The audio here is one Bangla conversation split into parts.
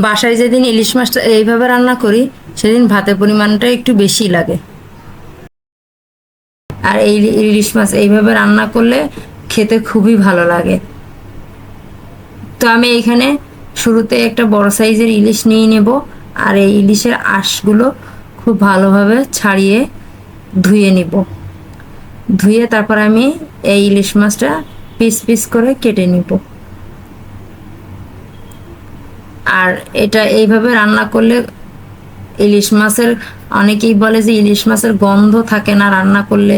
বাসায় যেদিন ইলিশ মাছটা এইভাবে রান্না করি, সেদিন ভাতের পরিমাণটা একটু বেশি লাগে। আর এই ইলিশ মাছ এইভাবে রান্না করলে খেতে খুবই ভালো লাগে। তো আমি এখানে শুরুতে একটা বড় সাইজের ইলিশ নিয়ে নেব, আর এই ইলিশের আঁশগুলো খুব ভালোভাবে ছাড়িয়ে ধুয়ে নিব। ধুয়ে তারপর আমি এই ইলিশ মাছটা পিস পিস করে কেটে নিব। আর এটা এইভাবে রান্না করলে ইলিশ মাছের, অনেকেই বলে যে ইলিশ মাছের গন্ধ থাকে না রান্না করলে,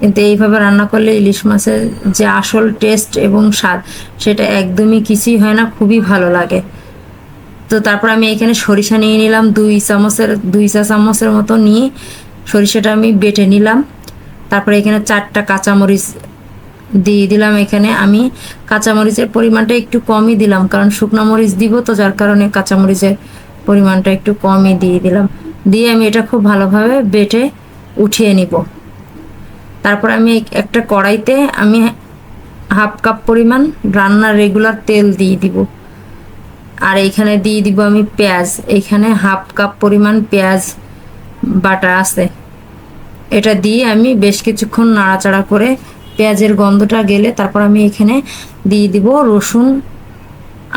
কিন্তু এইভাবে রান্না করলে ইলিশ মাছের যে আসল টেস্ট এবং স্বাদ, সেটা একদমই কিছুই হয় না, খুবই ভালো লাগে। তো তারপর আমি এখানে সরিষা নিয়ে নিলাম, দুই চামচের, দুই চা চামচের মতো নিয়ে সরিষাটা আমি বেটে নিলাম। তারপরে এখানে চারটা কাঁচামরিচ দিয়ে দিলাম এখানে। আমি কাঁচামরিচের পরিমাণটা একটু কমই দিলাম, কারণ শুকনো মরিচ দিব তো, যার কারণে কাঁচামরিচের পরিমাণটা একটু কমই দিয়ে দিলাম। দিয়ে আমি এটা খুব ভালোভাবে বেটে উঠিয়ে নিব। তারপর আমি এক- একটা কড়াইতে আমি হাফ কাপ পরিমাণ রান্নার রেগুলার তেল দিয়ে দিব। আর এইখানে দিয়ে দিব আমি পেঁয়াজ। এইখানে হাফ কাপ পরিমাণ পেঁয়াজ বাটা আছে। এটা দিয়ে আমি বেশ কিছুক্ষণ নাড়াচাড়া করে পেঁয়াজের গন্ধটা গেলে তারপর আমি এখানে দিয়ে দিব রসুন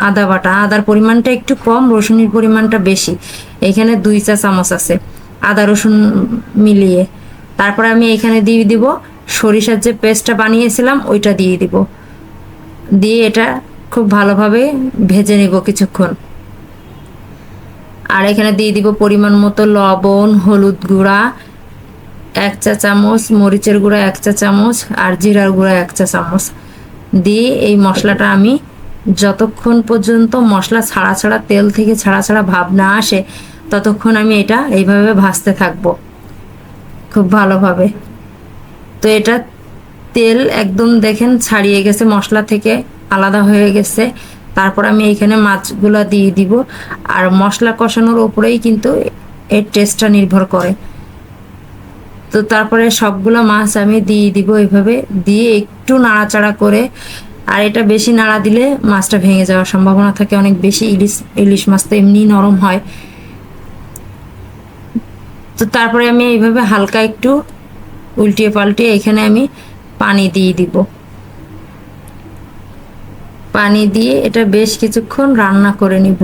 আদা বাটা। আদার পরিমাণটা একটু কম, রসুনের পরিমাণটা বেশি। এখানে দুই চা চামচ আছে আদা রসুন মিলিয়ে। তারপর আমি এখানে দিয়ে দিব সরিষার যে পেস্টটা বানিয়েছিলাম, ওইটা দিয়ে দিব। দিয়ে এটা খুব ভালোভাবে ভেজে নিব কিছুক্ষণ। আর এখানে দিয়ে দিব পরিমাণ মতো লবণ, হলুদ গুঁড়া এক চা চামচ, মরিচের গুঁড়া এক চা চামচ আর জিরার গুঁড়া এক চা চামচ। দিয়ে এই মশলাটা আমি যতক্ষণ পর্যন্ত মশলা ছাড়া ছাড়া, তেল থেকে ছাড়া ছাড়া ভাব না আসে, ততক্ষণ আমি এটা এইভাবে ভাজতে থাকব, খুব ভালোভাবে। তো এটা তেল একদম দেখেন ছাড়িয়ে গেছে, মশলা থেকে আলাদা হয়ে গেছে। তারপর আমি এখানে মাছগুলো দিয়ে দিব। আর মশলা কষানোর ওপরেই কিন্তু এর টেস্টটা নির্ভর করে। তো তারপরে সবগুলো মাছ আমি দিয়ে দিব এইভাবে। দিয়ে একটু নাড়াচাড়া করে, আর এটা বেশি নাড়া দিলে মাছটা ভেঙে যাওয়ার সম্ভাবনা থাকে। অনেক বেশি ইলিশ ইলিশ মাছ তো এমনি নরম হয়। তো তারপরে আমি এইভাবে হালকা একটু উল্টিয়ে পাল্টিয়ে এখানে আমি পানি দিয়ে দিব। পানি দিয়ে এটা বেশ কিছুক্ষণ রান্না করে নিব।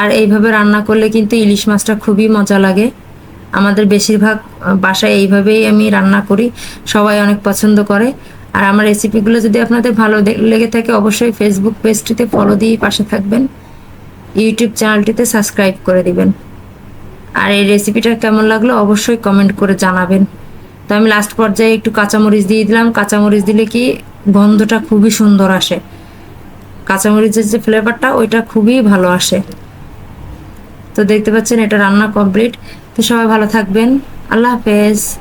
আর এইভাবে রান্না করলে কিন্তু ইলিশ মাছটা খুবই মজা লাগে। আমাদের বেশিরভাগ বাসায় এইভাবেই আমি রান্না করি, সবাই অনেক পছন্দ করে। আর আমার রেসিপিগুলো যদি আপনাদের ভালো লেগে থাকে অবশ্যই ফেসবুক পেজটিতে ফলো দিয়ে পাশে থাকবেন। ইউটিউব চ্যানেলটিতে সাবস্ক্রাইব করে দিবেন। আর এই রেসিপিটা কেমন লাগল অবশ্যই কমেন্ট করে জানাবেন। তো আমি লাস্ট পর্যায়ে একটু কাঁচামরিচ দিয়ে দিলাম। কাঁচামরিচ দিলে কি গন্ধটা খুবই সুন্দর আসে। কাঁচামরিচের যে ফ্লেভারটা ওইটা খুবই ভালো আসে। তো দেখতে পাচ্ছেন এটা রান্না কমপ্লিট। তো সবাই ভালো থাকবেন। আল্লাহ হাফেজ।